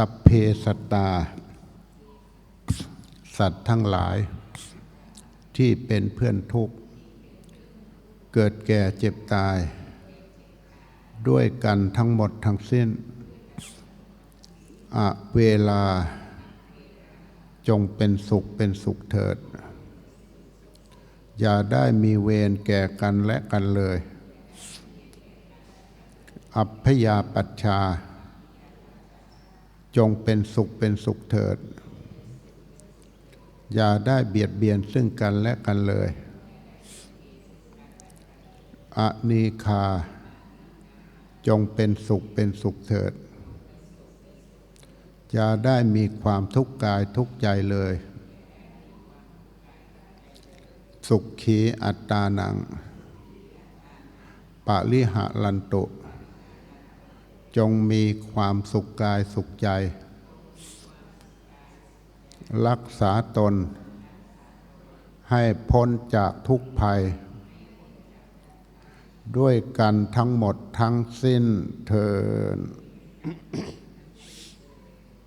สัพเพสัตตา สัตว์ทั้งหลาย ที่เป็นเพื่อนทุกข์ เกิดแก่เจ็บตาย ด้วยกันทั้งหมดทั้งสิ้นอะเวลา จงเป็นสุขเป็นสุขเถิด อย่าได้มีเวรแก่กันและกันเลย อัพพยาปัชชา จงเป็นสุขเป็นสุขเถิด อย่าได้เบียดเบียนซึ่งกันและกันเลยอนีคา จงเป็นสุขเป็นสุขเถิด อย่าได้มีความทุกข์กายทุกข์ใจเลย สุขขีอัตตานังปะลิหะลันตุ จงมีความสุขกายสุขใจ รักษาตน ให้พ้นจากทุกภัย ด้วยกันทั้งหมดทั้งสิ้นเทิน